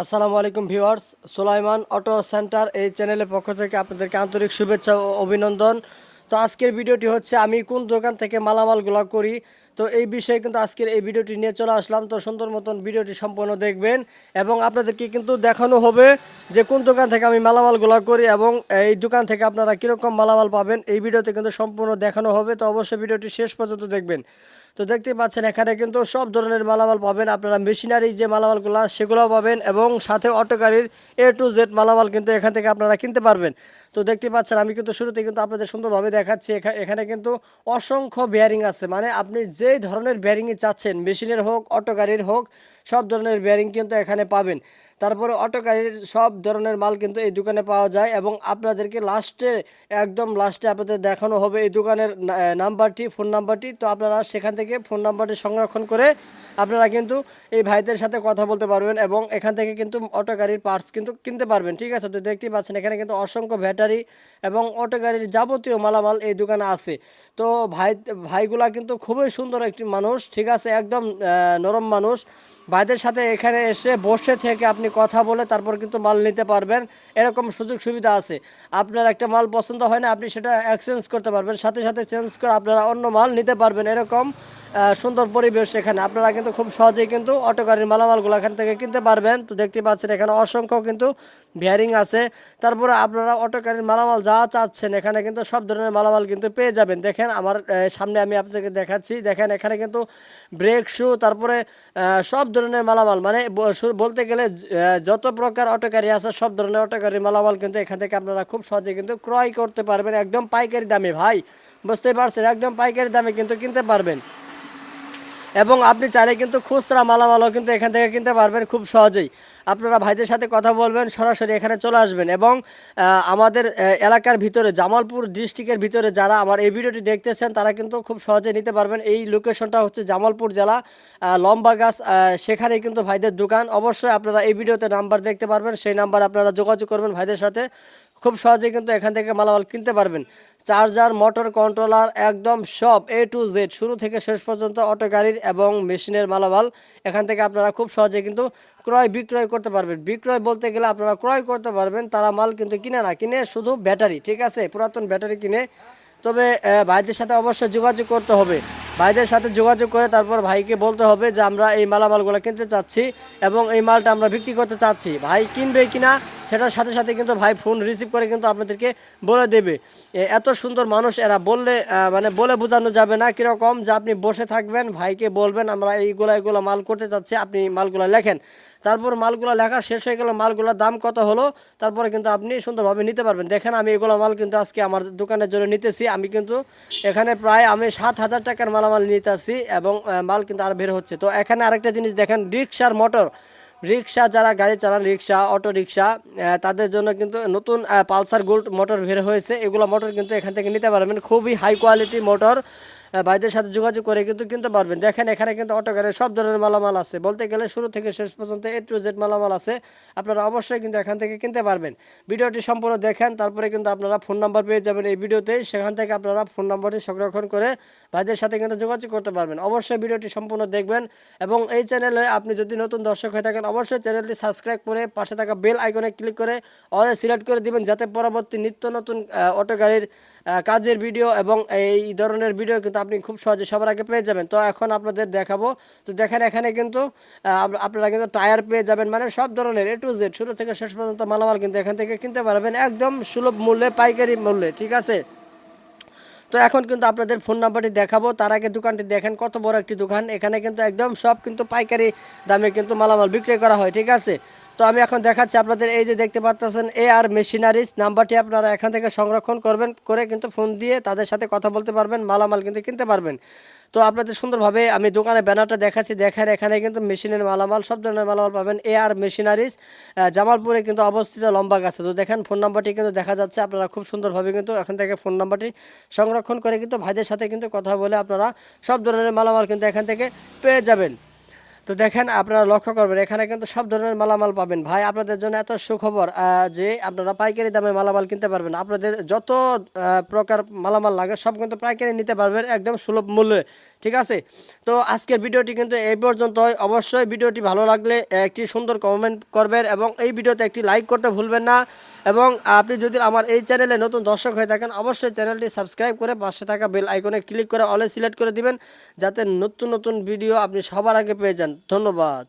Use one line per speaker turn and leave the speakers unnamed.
আসসালামু আলাইকুম ভিউয়ার্স, সোলাইমান auto centre এই চ্যানেলের পক্ষ থেকে আপনাদেরকে আন্তরিক শুভেচ্ছা ও অভিনন্দন। তো আজকের ভিডিওটি হচ্ছে, আমি কোন দোকান থেকে মালামালগুলো করি? তো এই বিষয়ে কিন্তু আজকের এই ভিডিওটি নিয়ে চলে আসলাম। তো সুন্দর মতন ভিডিওটি সম্পূর্ণ দেখবেন এবং আপনাদেরকে কিন্তু দেখানো হবে যে কোন দোকান থেকে আমি মালামালগুলো করি এবং এই দোকান থেকে আপনারা কীরকম মালামাল পাবেন। এই ভিডিওতে কিন্তু সম্পূর্ণ দেখানো হবে। তো অবশ্যই ভিডিওটি শেষ পর্যন্ত দেখবেন। তো দেখতে পাচ্ছেন, এখানে কিন্তু সব ধরনের মালামাল পাবেন। আপনারা মেশিনারি যে মালামালগুলো, সেগুলোও পাবেন এবং সাথে অটো গাড়ির এ টু জেড মালামাল কিন্তু এখান থেকে আপনারা কিনতে পারবেন। তো দেখতে পাচ্ছেন, আমি কিন্তু শুরুতে কিন্তু আপনাদের সুন্দরভাবে দেখাচ্ছি, এখা- এখানে কিন্তু অসংখ্য বেয়ারিং আছে। মানে আপনি যেই ধরনের বেয়ারিংই চাচ্ছেন, মেশিনের হোক অটো গাড়ির হোক, সব ধরনের বেয়ারিং কিন্তু এখানে পাবেন। তারপরে অটো গাড়ির সব ধরনের মাল কিন্তু এই দোকানে পাওয়া যায় এবং আপনাদেরকে লাস্টে, একদম লাস্টে আপনাদের দেখানো হবে এই দোকানের নাম্বারটি, ফোন নাম্বারটি। তো আপনারা সেখান থেকে ফোন নাম্বারটি সংরক্ষণ করে আপনারা কিন্তু এই ভাইদের সাথে কথা বলতে পারবেন এবং এখান থেকে কিন্তু অটো গাড়ির পার্টস কিন্তু কিনতে পারবেন। ঠিক আছে? তো দেখতেই পাচ্ছেন এখানে কিন্তু অসংখ্য ব্যাটারি এবং অটো গাড়ির যাবতীয় মালামাল এই দোকানে আছে। তো ভাই, ভাইগুলা কিন্তু খুবই সুন্দর একটি মানুষ। ঠিক আছে? একদম নরম মানুষ। ভাইদের সাথে এখানে এসে বসে থেকে আপনি কথা বলে তারপর কিন্তু মাল নিতে পারবেন। এরকম সুযোগ সুবিধা আছে। আপনার একটা মাল পছন্দ হয় না, আপনি সেটা এক্সচেঞ্জ করতে পারবেন। সাথে সাথে চেঞ্জ করে আপনারা অন্য মাল নিতে পারবেন। এরকম সুন্দর পরিবেশ এখানে। আপনারা কিন্তু খুব সহজেই কিন্তু অটো গাড়ির মালামালগুলো এখান থেকে কিনতে পারবেন। তো দেখতে পাচ্ছেন এখানে অসংখ্য কিন্তু বিয়ারিং আছে। তারপরে আপনারা অটো গাড়ির মালামাল যা চাচ্ছেন, এখানে কিন্তু সব ধরনের মালামাল কিন্তু পেয়ে যাবেন। দেখেন আমার সামনে আমি আপনাদেরকে দেখাচ্ছি। দেখেন এখানে কিন্তু ব্রেক শু তারপরে সব ধরনের মালামাল। মানে বলতে গেলে যত প্রকার অটো গাড়ি আছে, সব ধরনের অটো গাড়ির মালামাল কিন্তু এখান থেকে আপনারা খুব সহজে কিন্তু ক্রয় করতে পারবেন। একদম পাইকারি দামে, ভাই। বুঝতেই পারছেন? একদম পাইকারি দামে কিন্তু কিনতে পারবেন। এবং আপনি চাইলে কিন্তু খুচরা মালামালও কিন্তু এখান থেকে কিনতে পারবেন খুব সহজেই। আপনারা ভাইদের সাথে কথা বলবেন, সরাসরি এখানে চলে আসবেন এবং আমাদের এলাকার ভিতরে, জামালপুর ডিস্ট্রিক্টের ভিতরে যারা আমার এই ভিডিওটি দেখতেছেন, তারা কিন্তু খুব সহজে নিতে পারবেন। এই লোকেশনটা হচ্ছে জামালপুর জেলা লম্বা গাছ সেখানে কিন্তু ভাইদের দোকান। অবশ্যই আপনারা এই ভিডিওতে নাম্বার দেখতে পারবেন, সেই নাম্বার আপনারা যোগাযোগ করবেন ভাইদের সাথে। খুব সহজে কিন্তু এখান থেকে মালামাল কিনতে পারবেন। চার্জার, মোটর কন্ট্রোলার, একদম সব এ টু জেড শুরু থেকে শেষ পর্যন্ত অটো গাড়ির এবং মেশিনের মালামাল এখান থেকে আপনারা খুব সহজে কিন্তু ক্রয় বিক্রয় করতে পারবেন। বিক্রয় বলতে গেলে আপনারা ক্রয় করতে পারবেন, তারা মাল কিন্তু কিনে না, কিনে শুধু ব্যাটারি, ঠিক আছে? পুরাতন ব্যাটারি কিনে। তবে ভাইদের সাথে অবশ্যই যোগাযোগ করতে হবে। ভাইদের সাথে যোগাযোগ করে তারপর ভাইকে বলতে হবে যে, আমরা এই মালামালগুলো কিনতে চাচ্ছি এবং এই মালটা আমরা বিক্রি করতে চাচ্ছি। ভাই কিনবে কিনা সেটার সাথে সাথে কিন্তু ভাই ফোন রিসিভ করে কিন্তু আপনাদেরকে বলে দেবে। এত সুন্দর মানুষ, এরা বললে মানে বলে বোঝানো যাবে না কীরকম, যে আপনি বসে থাকবেন, ভাইকে বলবেন, আমরা এইগুলো এইগুলো মাল করতে চাচ্ছি আপনি মালগুলো লেখেন। তারপর মালগুলো লেখা শেষ হয়ে গেল, মালগুলোর দাম কত হলো, তারপরে কিন্তু আপনি সুন্দরভাবে নিতে পারবেন। দেখেন আমি এগুলো মাল কিন্তু আজকে আমার দোকানের জন্য নিতেছি, আমি কিন্তু এখানে প্রায় আমি সাত হাজার টাকার মালামাল নিতেছি এবং মাল কিন্তু আর বের হচ্ছে। তো এখানে আরেকটা জিনিস দেখেন রিক্সার মোটর রিক্সা, যারা গাড়ি চালান, রিক্সা অটো রিক্সা তাদের জন্য কিন্তু নতুন পালসার গোল্ড মোটর বের হয়েছে। এগুলো মোটর কিন্তু এখান থেকে নিতে পারবেন। খুবই হাই কোয়ালিটি মোটর ভাইদের সাথে যোগাযোগ করে কিন্তু কিনতে পারবেন। দেখেন এখানে কিন্তু অটো সব ধরনের মালামাল আছে। বলতে গেলে শুরু থেকে শেষ পর্যন্ত এ টু জেড মালামাল আছে। আপনারা অবশ্যই কিন্তু এখান থেকে কিনতে পারবেন। ভিডিওটি সম্পূর্ণ দেখেন, তারপরে কিন্তু আপনারা ফোন নাম্বার পেয়ে যাবেন এই ভিডিওতে। সেখান থেকে আপনারা ফোন নাম্বারটি সংরক্ষণ করে ভাইদের সাথে কিন্তু যোগাযোগ করতে পারবেন। অবশ্যই ভিডিওটি সম্পূর্ণ দেখবেন এবং এই চ্যানেলে আপনি যদি নতুন দর্শক হয়ে থাকেন, অবশ্যই চ্যানেলটি সাবস্ক্রাইব করে পাশে থাকা বেল আইকনে ক্লিক করে অলে সিলেক্ট করে দিবেন, যাতে পরবর্তী নিত্য নতুন অটো গাড়ির কাজের ভিডিও এবং এই ধরনের ভিডিও কিন্তু আপনি খুব সহজে সবার আগে পেয়ে যাবেন। তো এখন আপনাদের দেখাবো। তো দেখেন এখানে কিন্তু আপনারা কিন্তু টায়ার পেয়ে যাবেন। মানে সব ধরনের এ টু জেড শুরু থেকে শেষ পর্যন্ত মালামাল কিন্তু এখান থেকে কিনতে পারবেন একদম সুলভ মূল্যে, পাইকারি মূল্যে, ঠিক আছে? তো এখন কিন্তু আপনাদের ফোন নাম্বারটি দেখাবো। তার আগে দোকানটি দেখেন, কত বড় একটি দোকান। এখানে কিন্তু একদম সব কিন্তু পাইকারি দামে কিন্তু মালামাল বিক্রি করা হয়, ঠিক আছে? তো আমি এখন দেখাচ্ছি আপনাদের, এই যে দেখতে পাচ্ছেন এ আর মেশিনারিজ নাম্বারটি আপনারা এখান থেকে সংরক্ষণ করবেন, করে কিন্তু ফোন দিয়ে তাদের সাথে কথা বলতে পারবেন, মালামাল কিন্তু কিনতে পারবেন। তো আপনাদের সুন্দরভাবে আমি দোকানে ব্যানারটা দেখাচ্ছি, দেখেন এখানে কিন্তু মেশিনের মালামাল, সব ধরনের মালামাল পাবেন এ আর মেশিনারিজ জামালপুরে কিন্তু অবস্থিত লম্বা গাছে। তো দেখেন ফোন নাম্বারটি কিন্তু দেখা যাচ্ছে, আপনারা খুব সুন্দরভাবে কিন্তু এখান থেকে ফোন নাম্বারটি সংরক্ষণ করে কিন্তু ভাইদের সাথে কিন্তু কথা বলে আপনারা সব ধরনের মালামাল কিন্তু এখান থেকে পেয়ে যাবেন। তো দেখেন আপনারা লক্ষ্য করবেন, এখানে কিন্তু সব ধরনের মালামাল পাবেন। ভাই, আপনাদের জন্য এত সুখবর যে আপনারা পাইকারি দামে মালামাল কিনতে পারবেন। আপনাদের যত প্রকার মালামাল লাগে, সব কিন্তু পাইকারি নিতে পারবেন একদম সুলভ মূল্যে, ঠিক আছে? তো আজকের ভিডিওটি কিন্তু এই পর্যন্তই। অবশ্যই ভিডিওটি ভালো লাগলে একটি সুন্দর কমেন্ট করবেন এবং এই ভিডিওতে একটি লাইক করতে ভুলবেন না। এবং আপনি যদি আমার এই চ্যানেলে নতুন দর্শক হয়ে থাকেন, অবশ্যই চ্যানেলটি সাবস্ক্রাইব করে পাশে থাকা বেল আইকনে ক্লিক করে অলে সিলেক্ট করে দিবেন, যাতে নতুন নতুন ভিডিও আপনি সবার আগে পেয়ে যান। ধন্যবাদ।